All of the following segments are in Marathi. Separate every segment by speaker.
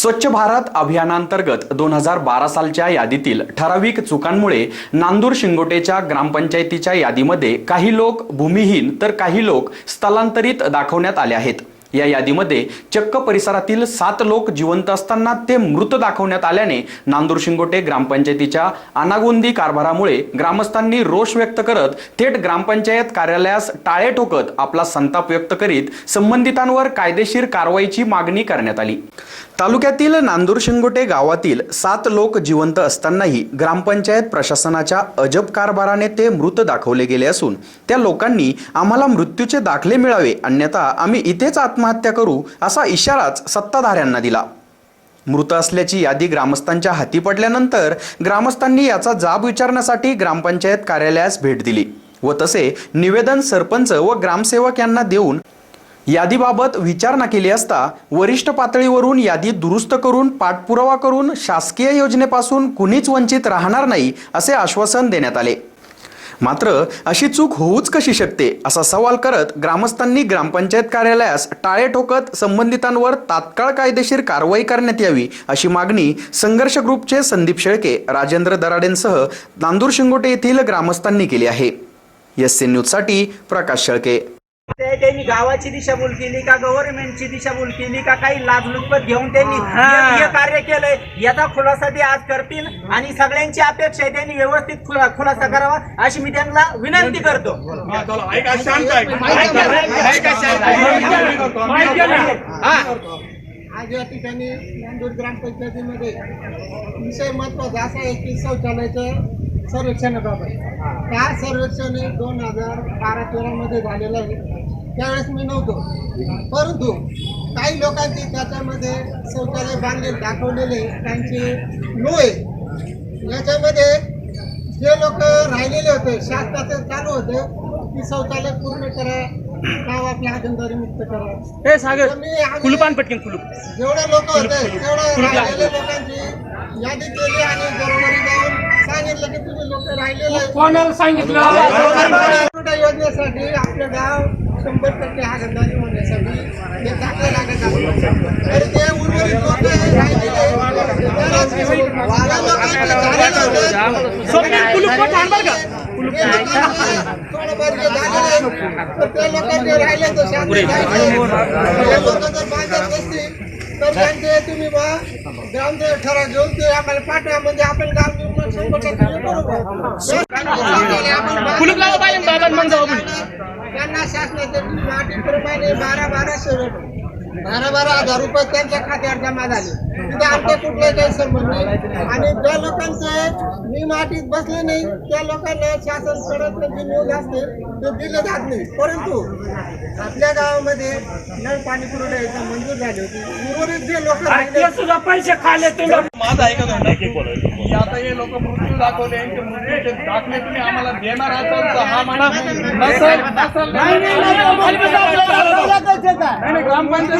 Speaker 1: स्वच्छ भारत अभियानांतर्गत दोन हजार बारा सालच्या यादीतील ठराविक चुकांमुळे नांदूर शिंगोटेच्या ग्रामपंचायतीच्या यादीमध्ये काही लोक भूमिहीन तर काही लोक स्थलांतरित दाखवण्यात आले आहेत. या यादीमध्ये चक्क परिसरातील सात लोक जिवंत असताना ते मृत दाखवण्यात आल्याने नांदूर शिंगोटे ग्रामपंचायतीच्या अनागोंदी कारभारामुळे ग्रामस्थांनी रोष व्यक्त करत थेट ग्रामपंचायत कार्यालयास टाळे ठोकत आपला संताप व्यक्त करीत संबंधितांवर कायदेशीर कारवाईची मागणी करण्यात आली. तालुक्यातील नांदूरशिंगोटे गावातील सात लोक जिवंत असतानाही ग्रामपंचायत प्रशासनाच्या अजब कारभाराने ते मृत दाखवले गेले असून त्या लोकांनी आम्हाला मृत्यूचे दाखले मिळावे अन्यथा आम्ही इथेच आत्महत्या करू असा इशाराच सत्ताधाऱ्यांना दिला. मृत असल्याची यादी ग्रामस्थांच्या हाती पडल्यानंतर ग्रामस्थांनी याचा जाब विचारण्यासाठी ग्रामपंचायत कार्यालयास भेट दिली व तसे निवेदन सरपंच व ग्रामसेवक यांना देऊन यादीबाबत विचारणा केली असता वरिष्ठ पातळीवरून यादी दुरुस्त करून पाठपुरावा करून शासकीय योजनेपासून कुणीच वंचित राहणार नाही असे आश्वासन देण्यात आले. मात्र अशी चूक होऊच कशी शकते असा सवाल करत ग्रामस्थांनी ग्रामपंचायत कार्यालयास टाळे ठोकत संबंधितांवर तात्काळ कायदेशीर कारवाई करण्यात यावी अशी मागणी संघर्ष ग्रुपचे संदीप शेळके राजेंद्र दराडेंसह नांदूर शिंगोटे येथील ग्रामस्थांनी केली आहे. एस सी न्यूजसाठी प्रकाश शेळके.
Speaker 2: ते त्यांनी गावाची दिशाभूल केली का गव्हर्नमेंटची दिशाभूल केली का काही लाचलुचपत घेऊन त्यांनी
Speaker 3: हा.
Speaker 2: हे कार्य केलंय याचा खुलासा ते आज करतील आणि सगळ्यांची अपेक्षा आहे त्यांनी व्यवस्थित खुला- खुलासा करावा अशी मी त्यांना विनंती करतो
Speaker 4: आज या ठिकाणी नांदूर ग्रामपंचायतीमध्ये विषय महत्त्वाचा असा आहे की शौचालयाचं सर्वेक्षणाबाबत त्या सर्वेक्षण हे दोन हजार बारा तेरामध्ये झालेलं आहे त्यावेळेस मी नव्हतो. परंतु काही लोकांची त्याच्यामध्ये शौचालय बांधले दाखवलेले त्यांचे आहे याच्यामध्ये जे लोक राहिलेले होते शासनाचं चालू होतं की शौचालय पूर्ण करा गाव आपल्या हागंदारी मुक्त करा.
Speaker 3: हे सागर कुलपान पटकन कुलूप.
Speaker 4: जेवढे लोक होते तेवढे
Speaker 3: कुलूप लावा.
Speaker 4: राहिलेले लोकांची यादी केली आणि घरोघरी जाऊन सांगितलं की तुम्ही लोक राहिलेले
Speaker 3: कोणाला सांगितलं?
Speaker 4: योजनेसाठी आपलं गाव शंभर टक्के हागंदारी होण्यासाठी हे दाखले लागत तर ते उर्वरित लोक त्या लोकांचे राहिले तर शांती. हे लोक जर बांधत नसतील तर त्यांचे तुम्ही बा ग्रामचे ठराव घेऊन ते आम्हाला पाठवा. म्हणजे आपण गाव निर्माण शंभर टक्के हे करू बा. आपण बा-
Speaker 3: कुलूप लावा पाहिजे बाबा मग जाऊ आपण
Speaker 4: त्यांना शासनाच्या अटीप्रमाणे बारा बारा रुपये. बारा बारा हजार रुपये त्यांच्या खात्यावर जमा झाले तिथे आमचे कुठले काही संबंध नाही आणि ज्या लोकांचे नियम अटीत बसले नाही त्या लोकांना शासनकडे जे नियोग असते ते दिले जात नाही परंतु आपल्या गावामध्ये नळ पाणी पुरवठा योजना मंजूर झाली होती उर्वरित जे लोक
Speaker 3: सुद्धा पैसे खाले तुम्ही
Speaker 5: माझं ऐका ना की आता हे लोक मृत्यू दाखवले दाखले तुम्ही आम्हाला देणार तर हा म्हणा ग्रामपंचायत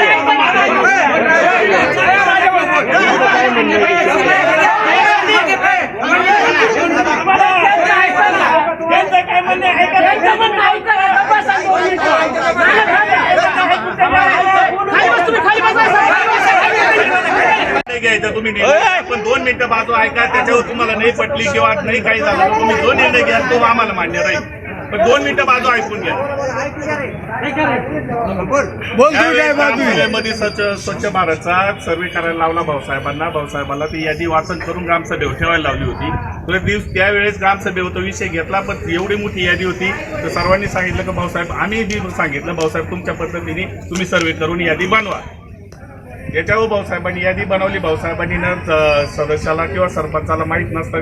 Speaker 6: घ्यायचा तुम्ही निर्णय. पण दोन मिनिटं बाजू ऐका त्याच्यावर तुम्हाला नाही पटली किंवा नाही काही झालं तुम्ही जो निर्णय घ्याल तो आम्हाला मान्य राहील. पण दोन मिनिटं बाजू ऐकून घ्या. मध्ये स्वच्छ स्वच्छ भारतचा सर्वे करायला लावला भाऊसाहेबांना भाऊसाहेबांना ती यादी वाचन करून ग्रामसभेवर ठेवायला लावली होती. तर दिवस त्यावेळेस ग्रामसभेवर तो विषय घेतला पण एवढी मोठी यादी होती तर सर्वांनी सांगितलं की भाऊसाहेब आम्ही सांगितलं. भाऊसाहेब तुमच्या पद्धतीने तुम्ही सर्वे करून यादी बनवा. याच्यावर भाऊसाहेबांनी यादी बनवली. भाऊसाहेबांनी सदस्याला किंवा सरपंचाला माहीत नसतं.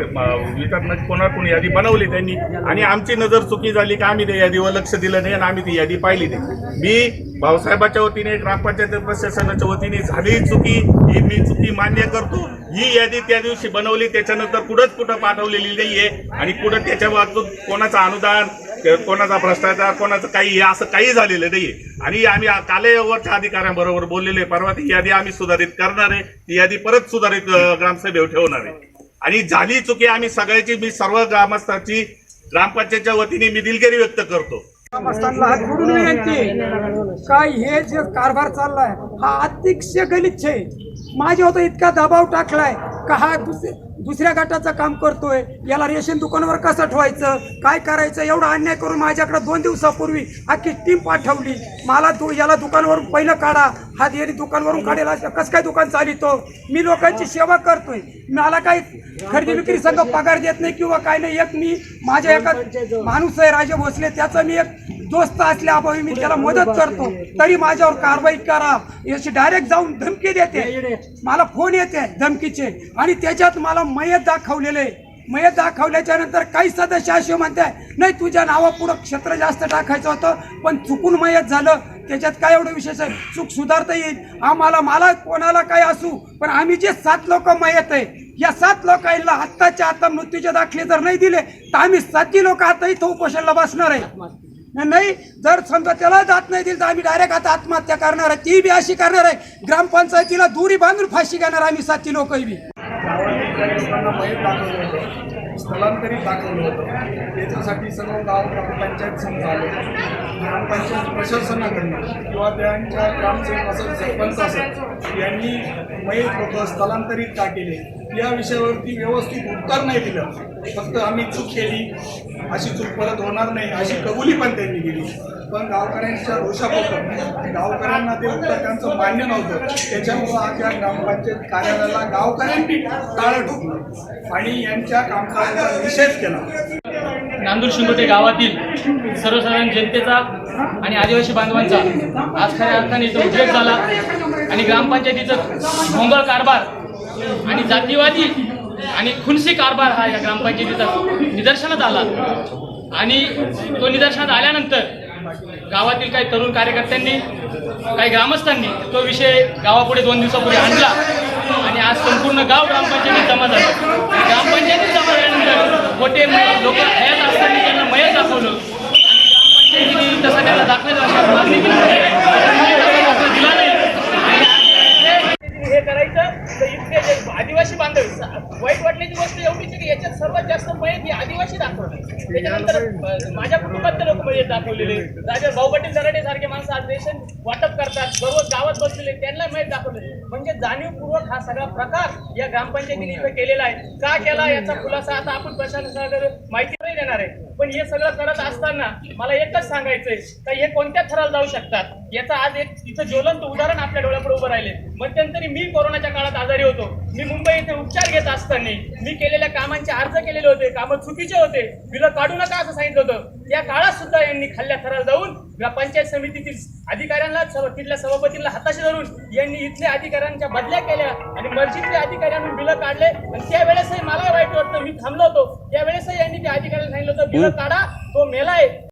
Speaker 6: विचार कोणा यादी बनवली त्यांनी? आणि आमची नजर चुकी झाली का आम्ही त्या यादीवर लक्ष दिलं नाही आणि आम्ही ती यादी पाहिली नाही. मी भाऊसाहेबाच्या वतीने ग्रामपंचायत प्रशासनाच्या वतीने झाली चुकी ही मी चुकी मान्य करतो. ही यादी त्या दिवशी बनवली त्याच्यानंतर कुठंच कुठं पाठवलेली नाहीये. आणि कुठं त्याच्या बाबतीत कोणाचं अनुदान कोणाचा भ्रष्टाचार कोणाचं काही हे असं काही झालेलं नाहीये. आणि आम्ही कालेवरच्या अधिकाऱ्यांबरोबर बोललेले परवा ती यादी आम्ही सुधारित करणार आहे. ती यादी परत सुधारित ग्रामसभेवर ठेवणार आहे. आणि झाली चुकी आम्ही सगळ्याची मी सर्व ग्रामस्थांची ग्रामपंचायतच्या वतीने मी दिलगिरी व्यक्त करतो.
Speaker 7: ग्रामस्थांना हात जोडून विनंती काय हे जे कारभार चाललाय हा अतिशय गलिच्छ आहे. माझ्या होता इतका दबाव टाकलाय का हा दुस- दुसऱ्या गटाचं काम करतोय. याला रेशन दुकानावर कसं ठेवायचं? काय करायचं? एवढा अन्याय करून माझ्याकडे दोन दिवसापूर्वी अख्खी टीम पाठवली. मला दु याला दुकानवरून पहिलं काढा. हा देरी दुकानवरून काढेल असं कसं काय दुकान चालितो? मी लोकांची सेवा करतोय. मला काही खरेदी विक्री संघ पगार देत नाही किंवा काय नाही. एक मी माझ्या एका माणूस आहे राजे भोसले. त्याचा मी एक दोस्त असल्याअभावी मी त्याला मदत करतो. तरी माझ्यावर कारवाई करा. याची डायरेक्ट जाऊन धमकी देते. मला फोन येते धमकीचे. आणि त्याच्यात मला मयत दाखवलेले मयत दाखवल्याच्या नंतर काही सदस्य असे म्हणताय नाही तुझ्या नावापुढं क्षेत्र जास्त टाकायचं होतं पण चुकून मयत झालं. त्याच्यात काय एवढं विशेष आहे? चूक सुधारता येईल. आम्हाला मला कोणाला काय असू पण आम्ही जे सात लोक मयत आहे या सात लोकांना आत्ताच्या आता मृत्यूचे दाखले जर नाही दिले तर आम्ही सातही लोक आता इथं उपोषणाला बसणार आहे. नाही जर समजा त्याला जात नाही दिली तर आम्ही डायरेक्ट आता आत्महत्या करणार आहे. ती बी अशी करणार आहे. ग्रामपंचायतीला दुरी बांधून फाशी घेणार आम्ही साथी लोक बी.
Speaker 5: स्थलांतरित दाखवलं होतं. त्याच्यासाठी सर्व गाव ग्रामपंचायत संघ आले. ग्रामपंचायत प्रशासनाकडनं किंवा त्यांच्या ग्रामसेवक असेल सरपंच असेल यांनी मयत लोक स्थलांतरित का केले? या विषयावरती व्यवस्थित उत्तर नाही दिलं. फक्त आम्ही चूक केली अशी चूक परत होणार नाही अशी कबुली पण त्यांनी केली पण गावकऱ्यांच्या रोषापोटी गावकऱ्यांना ते उत्तर त्यांचं मान्य नव्हतं. त्याच्यामुळं आज या ग्रामपंचायत कार्यालयाला गावकऱ्यांनी टाळं ठोकलं आणि यांच्या कामकाजाचा निषेध केला.
Speaker 3: नांदूर शिंगोटे गावातील सर्वसाधारण जनतेचा आणि आदिवासी बांधवांचा आज खऱ्या अर्थाने इथं उद्रेक झाला आणि ग्रामपंचायतीचं भोंगळ कारभार आणि जातीवादी आणि खुनसी कारभार हा या ग्रामपंचायतीचा निदर्शनात आला. आणि तो निदर्शनात आल्यानंतर गावातील काही तरुण कार्यकर्त्यांनी काही ग्रामस्थांनी तो विषय गावापुढे दोन दिवसापूर्वी आणला आणि आज संपूर्ण गाव ग्रामपंचायतीत जमा झालं. ग्रामपंचायतीत जमा झाल्यानंतर मोठे लोक हयात असताना त्यांना मयत दाखवलं आणि ग्रामपंचायतीने तसा त्याला दाखवायचा मागणी केली दाखला दिला नाही आणि आज हे करायचं तर इतके जे आदिवासी बांधव वाईट वाटण्याची गोष्ट एवढीच आहे की याच्यात सर्वात जास्त मयत ही आदिवासी दाखवले त्याच्यानंतर अं, माझ्या कुटुंबातले लोक म्हणजे दाखवलेले राजा भाऊ पाटील दराडे सारखे माणसं आज रेशन वाटप करतात सर्व गावात बसलेले त्यांना माहीत दाखवले म्हणजे जाणीवपूर्वक हा सगळा प्रकार या ग्रामपंचायतीने इथं केलेला आहे. का केला याचा खुलासा आता आपण प्रशासनाकडे माहिती नाही देणार आहे. पण हे सगळं करत असताना मला एकच सांगायचंय का हे कोणत्या थराला जाऊ शकतात? याचं आज एक इथं ज्वलंत उदाहरण आपल्या डोळ्यापुढे उभं राहिले. मध्यंतरी मी कोरोनाच्या काळात आजारी होतो. मी मुंबई येथे उपचार घेत असताना मी केलेल्या कामांचे अर्ज केलेले होते. कामं चुकीचे होते. बिलं काढू नका असं सांगितलं होतं. त्या काळात सुद्धा यांनी खाल्ल्या थराला जाऊन पंचायत समितीतील अधिकाऱ्यांना सभ- तिथल्या सभापतींना हाताशी धरून यांनी इथल्या अधिकाऱ्यांच्या बदल्या केल्या आणि मर्जीतल्या अधिकाऱ्यांनी बिलं काढले. आणि त्यावेळेसही मला वाईट वाटतं मी थांबलो होतो. त्यावेळेसही यांनी त्या अधिकाऱ्यांना सांगितलं होतं बिलं काढा तो मेलाय